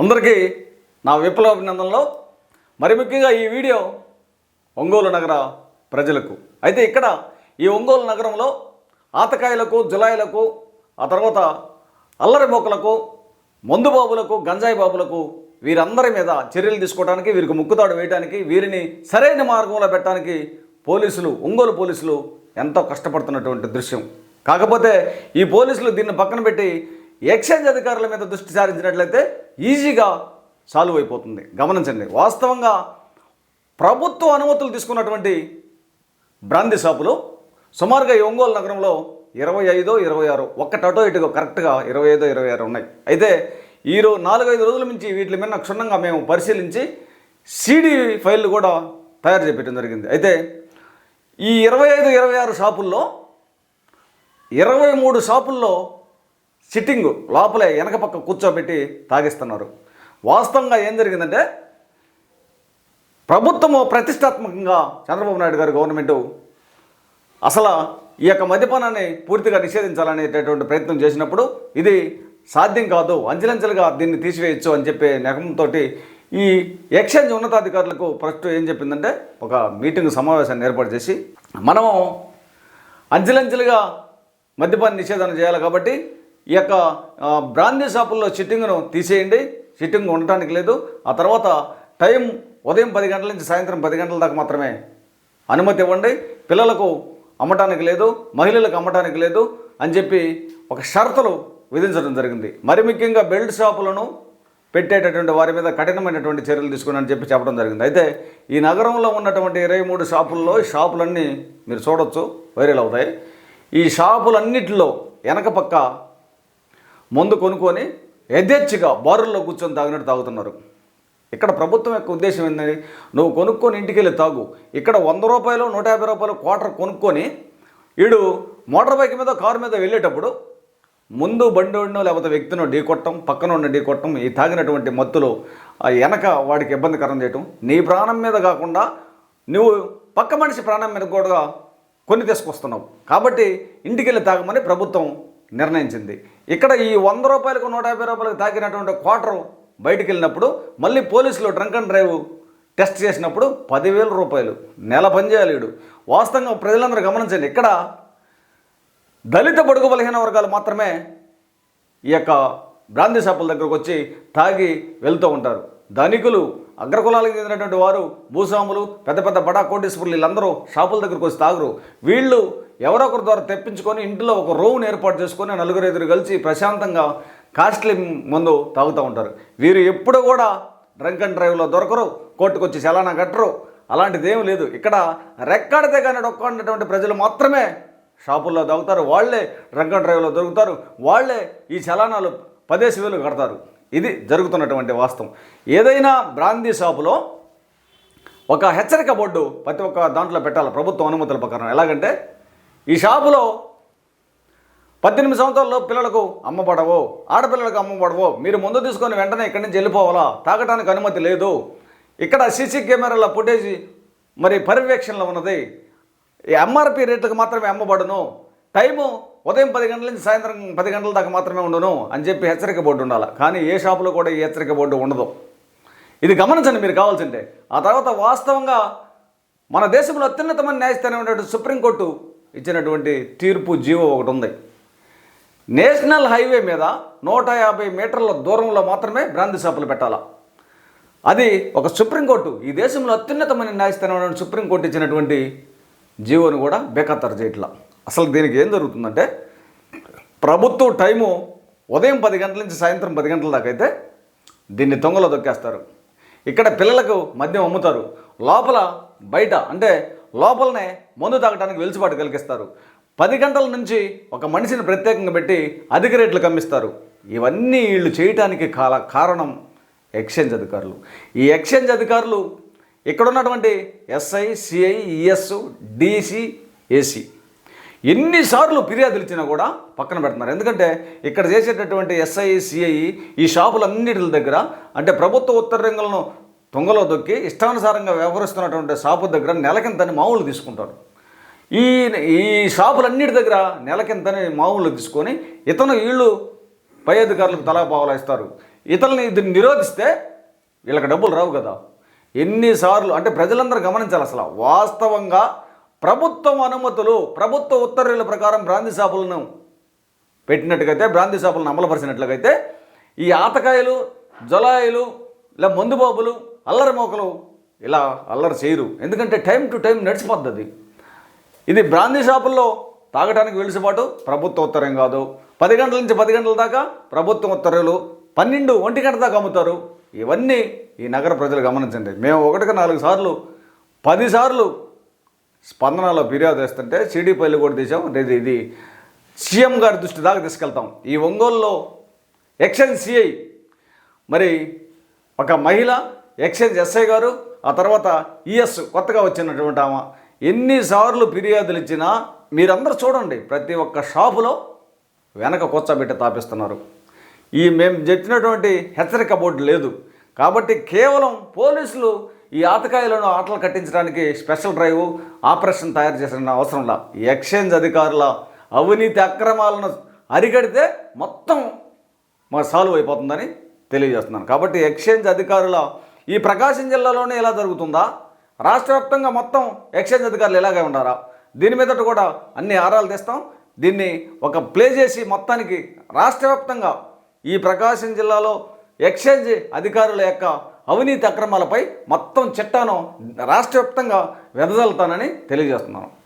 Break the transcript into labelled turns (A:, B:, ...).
A: అందరికీ నా విప్లవాభినందనలో. మరి ముఖ్యంగా ఈ వీడియో ఒంగోలు నగర ప్రజలకు. అయితే ఇక్కడ ఈ ఒంగోలు నగరంలో ఆతకాయలకు జులాయిలకు ఆ తర్వాత అల్లరి మొక్కలకు మందుబాబులకు గంజాయి బాబులకు వీరందరి మీద చర్యలు తీసుకోవడానికి వీరికి ముక్కుతాడు వేయడానికి వీరిని సరైన మార్గంలో పెట్టడానికి పోలీసులు ఒంగోలు పోలీసులు ఎంతో కష్టపడుతున్నటువంటి దృశ్యం. కాకపోతే ఈ పోలీసులు దీన్ని పక్కన పెట్టి ఎక్సైజ్ అధికారుల మీద దృష్టి సారించినట్లయితే ఈజీగా సాల్వ్ అయిపోతుంది. గమనించండి వాస్తవంగా ప్రభుత్వ అనుమతులు తీసుకున్నటువంటి బ్రాంది షాపులు సుమారుగా ఈ ఒంగోలు నగరంలో ఇరవై ఐదో ఇరవై ఆరు ఒక్కటి అటో ఇటుగా కరెక్ట్గా ఇరవై ఐదో ఇరవై ఆరు ఉన్నాయి. అయితే ఈరో నాలుగైదు రోజుల నుంచి వీటి మీద క్షుణ్ణంగా మేము పరిశీలించి సీడీ ఫైళ్ళు కూడా తయారు చేపించడం జరిగింది. అయితే ఈ ఇరవై ఐదు ఇరవై ఆరు షాపుల్లో ఇరవై మూడు షాపుల్లో సిట్టింగ్ లోపలే వెనక పక్క కూర్చోబెట్టి తాగిస్తున్నారు. వాస్తవంగా ఏం జరిగిందంటే ప్రభుత్వము ప్రతిష్టాత్మకంగా చంద్రబాబు నాయుడు గారు గవర్నమెంటు అసలు ఈ యొక్క మద్యపానాన్ని పూర్తిగా నిషేధించాలనేటటువంటి ప్రయత్నం చేసినప్పుడు ఇది సాధ్యం కాదు అంచెలంచెలుగా దీన్ని తీసివేయచ్చు అని చెప్పే నెకంతో ఈ ఎక్స్చేంజ్ ఉన్నతాధికారులకు ఫస్ట్ ఏం చెప్పిందంటే ఒక మీటింగ్ సమావేశాన్ని ఏర్పాటు చేసి మనము అంచెలంచెలుగా మద్యపాన నిషేధం చేయాలి కాబట్టి ఈ యొక్క బ్రాందీ షాపుల్లో సిట్టింగ్ను తీసేయండి. సిట్టింగ్ ఉండటానికి లేదు. ఆ తర్వాత టైం ఉదయం పది గంటల నుంచి సాయంత్రం పది గంటల దాకా మాత్రమే అనుమతి ఇవ్వండి. పిల్లలకు అమ్మటానికి లేదు మహిళలకు అమ్మటానికి లేదు అని చెప్పి ఒక షరతులు విధించడం జరిగింది. మరి ముఖ్యంగా బెల్ట్ షాపులను పెట్టేటటువంటి వారి మీద కఠినమైనటువంటి చర్యలు తీసుకుని చెప్పి చెప్పడం జరిగింది. అయితే ఈ నగరంలో ఉన్నటువంటి ఇరవై మూడు షాపుల్లో ఈ షాపులన్నీ మీరు చూడొచ్చు వైరల్ అవుతాయి. ఈ షాపులన్నిటిలో వెనక పక్క మందు కొనుక్కొని యథేచ్ఛగా బారుల్లో కూర్చొని తాగినట్టు తాగుతున్నారు. ఇక్కడ ప్రభుత్వం యొక్క ఉద్దేశం ఏంటంటే నువ్వు కొనుక్కొని ఇంటికి వెళ్ళి తాగు. ఇక్కడ వంద రూపాయలు నూట యాభై రూపాయలు క్వార్టర్ కొనుక్కొని వీడు మోటార్ బైక్ మీద కారు మీద వెళ్ళేటప్పుడు ముందు బండి ఉన్నో లేకపోతే వ్యక్తినో ఢీ కొట్టం పక్కన ఉన్న ఢీ కొట్టం ఈ తాగినటువంటి మత్తులో ఆ వెనక వాడికి ఇబ్బందికరం చేయటం. నీ ప్రాణం మీద కాకుండా నువ్వు పక్క మనిషి ప్రాణం మీద కూడా కొని తీసుకొస్తున్నావు. కాబట్టి ఇంటికి వెళ్ళి తాగమని ప్రభుత్వం నిర్ణయించింది. ఇక్కడ ఈ వంద రూపాయలకు నూట యాభై రూపాయలకు తాకినటువంటి క్వార్టర్ బయటికి వెళ్ళినప్పుడు మళ్ళీ పోలీసులు డ్రంక్ అండ్ డ్రైవ్ టెస్ట్ చేసినప్పుడు పదివేల రూపాయలు. నెల పనిచేయలేడు వాస్తవంగా ప్రజలందరూ గమనించండి ఇక్కడ దళిత బడుగు బలహీన వర్గాలు మాత్రమే ఈ యొక్క బ్రాందీ షాపుల దగ్గరకు వచ్చి తాగి వెళ్తూ ఉంటారు. ధనికులు అగ్రకులాలకు చెందినటువంటి వారు భూస్వాములు పెద్ద పెద్ద బడా కోటీశ్వరులు వీళ్ళందరూ షాపుల దగ్గరకు వచ్చి తాగరు. వీళ్ళు ఎవరో ఒకరి ద్వారా తెప్పించుకొని ఇంట్లో ఒక రూమ్ని ఏర్పాటు చేసుకొని నలుగురు ఎదురు కలిసి ప్రశాంతంగా కాస్ట్లీ మందు తాగుతూ ఉంటారు. వీరు ఎప్పుడు కూడా డ్రంక్ అండ్ డ్రైవ్లో దొరకరు కోర్టుకు వచ్చి చలానా కట్టరు. అలాంటిది ఏం లేదు. ఇక్కడ రెక్కాడితే కానీ డొక్కడినటువంటి ప్రజలు మాత్రమే షాపుల్లో తాగుతారు. వాళ్ళే డ్రంక్ అండ్ డ్రైవ్లో దొరుకుతారు. వాళ్ళే ఈ చలానాలు పదేసి వేలు కడతారు. ఇది జరుగుతున్నటువంటి వాస్తవం. ఏదైనా బ్రాందీ షాపులో ఒక హెచ్చరిక బోర్డు ప్రతి ఒక్క దాంట్లో పెట్టాలి ప్రభుత్వం అనుమతుల ప్రకారం. ఎలాగంటే ఈ షాపులో పద్దెనిమిది సంవత్సరాల్లో పిల్లలకు అమ్మబడవు ఆడపిల్లలకు అమ్మబడవు మీరు ముందు తీసుకొని వెంటనే ఇక్కడి నుంచి వెళ్ళిపోవాలా? తాగటానికి అనుమతి లేదు. ఇక్కడ సీసీ కెమెరాల ఫుటేజ్ మరి పర్యవేక్షణలో ఉన్నది. ఈ ఎంఆర్పి రేట్లకు మాత్రమే అమ్మబడును. టైము ఉదయం పది గంటల నుంచి సాయంత్రం పది గంటల దాకా మాత్రమే ఉండను అని చెప్పి హెచ్చరిక బోర్డు ఉండాలి. కానీ ఏ షాపులో కూడా ఈ హెచ్చరిక బోర్డు ఉండదు. ఇది గమనించండి మీరు కావాల్సింటే. ఆ తర్వాత వాస్తవంగా మన దేశంలో అత్యున్నతమైన న్యాయస్థానం ఉన్నటువంటి సుప్రీంకోర్టు ఇచ్చినటువంటి తీర్పు జీవో ఒకటి ఉంది. నేషనల్ హైవే మీద నూట యాభై మీటర్ల దూరంలో మాత్రమే బ్రాంతి షాపులు పెట్టాలా. అది ఒక సుప్రీంకోర్టు ఈ దేశంలో అత్యున్నతమైన న్యాయస్థానం అయినటువంటి సుప్రీంకోర్టు ఇచ్చినటువంటి జీవోను కూడా బేఖాతరు చేయట్లా. అసలు దీనికి ఏం జరుగుతుందంటే ప్రభుత్వం టైము ఉదయం పది గంటల నుంచి సాయంత్రం పది గంటల దాకా అయితే దీన్ని దొంగలో దొక్కేస్తారు. ఇక్కడ పిల్లలకు మద్యం అమ్ముతారు. లోపల బయట అంటే లోపలనే మందు తాగడానికి వెలుసుబాటు కలిగిస్తారు. పది గంటల నుంచి ఒక మనిషిని ప్రత్యేకంగా పెట్టి అధిక రేట్లు కమ్మిస్తారు. ఇవన్నీ వీళ్ళు చేయటానికి కాల కారణం ఎక్స్చేంజ్ అధికారులు. ఈ ఎక్స్చేంజ్ అధికారులు ఇక్కడ ఉన్నటువంటి SI CI ES DC AC ఎన్నిసార్లు ఫిర్యాదులు ఇచ్చినా కూడా పక్కన పెడుతున్నారు. ఎందుకంటే ఇక్కడ చేసేటటువంటి ఎస్ఐ సిఐ ఈ షాపులన్నిటి దగ్గర అంటే ప్రభుత్వ ఉత్తర్యంగులను తుంగలో దొక్కి ఇష్టానుసారంగా వ్యవహరిస్తున్నటువంటి షాపు దగ్గర నెలకింతని మామూలు తీసుకుంటారు. ఈ ఈ షాపులన్నిటి దగ్గర నెలకింతని మామూలు తీసుకొని ఇతను వీళ్ళు పై అధికారులకు తలాపావలా ఇస్తారు. ఇతరులని దీన్ని నిరోధిస్తే వీళ్ళకి డబ్బులు రావు కదా. ఎన్నిసార్లు అంటే ప్రజలందరూ గమనించాలి అసలు. వాస్తవంగా ప్రభుత్వం అనుమతులు ప్రభుత్వ ఉత్తర్వుల ప్రకారం బ్రాంది షాపులను పెట్టినట్టుగైతే బ్రాంది షాపులను అమలుపరిచినట్లయితే ఈ ఆతకాయలు జొలాయిలు ఇలా మందుబాబులు అల్లరి మోకలు ఇలా అల్లరి చేయరు. ఎందుకంటే టైం టు టైం నడిచిపోద్ది ఇది బ్రాందీ షాపుల్లో తాగడానికి వెలుసుబాటు ప్రభుత్వ ఉత్తరం కాదు. పది గంటల నుంచి పది గంటల దాకా ప్రభుత్వ ఉత్తర్వులు పన్నెండు ఒంటి గంట దాకా అమ్ముతారు. ఇవన్నీ ఈ నగర ప్రజలు గమనించండి. మేము ఒకటికి నాలుగు సార్లు పదిసార్లు స్పందనలో ఫిర్యాదు వేస్తుంటే సిడిపల్లి కూడా తీసాం ఇది ఇది సీఎం గారి దృష్టి దాకా తీసుకెళ్తాం. ఈ ఒంగోలులో ఎక్సైజ్ సిఐ మరి ఒక మహిళ ఎక్సైజ్ ఎస్ఐ గారు ఆ తర్వాత ఈఎస్ కొత్తగా వచ్చినటువంటి ఆమె. ఎన్నిసార్లు ఫిర్యాదులు ఇచ్చినా మీరందరూ చూడండి ప్రతి ఒక్క షాపులో వెనక కూర్చోబెట్టి తాపిస్తున్నారు. ఈ మేము చెప్పినటువంటి హెచ్చరిక బోర్డు లేదు. కాబట్టి కేవలం పోలీసులు ఈ ఆతకాయలను ఆటలు కట్టించడానికి స్పెషల్ డ్రైవ్ ఆపరేషన్ తయారు చేసిన అవసరంలా. ఎక్స్చేంజ్ అధికారుల అవినీతి అక్రమాలను అరికడితే మొత్తం మా సాల్వ్ అయిపోతుందని తెలియజేస్తున్నాను. కాబట్టి ఎక్స్చేంజ్ అధికారుల ఈ ప్రకాశం జిల్లాలోనే ఇలా జరుగుతుందా? రాష్ట్ర వ్యాప్తంగా మొత్తం ఎక్స్చేంజ్ అధికారులు ఇలాగే ఉన్నారా దీని మీదట కూడా అన్ని ఆరాలు తెస్తాం. దీన్ని ఒక ప్లే చేసి మొత్తానికి రాష్ట్ర వ్యాప్తంగా ఈ ప్రకాశం జిల్లాలో ఎక్స్చేంజ్ అధికారుల యొక్క అవినీతి అక్రమాలపై మొత్తం చిట్టాను రాష్ట్ర వ్యాప్తంగా వెదజల్లుతానని తెలియజేస్తున్నాను.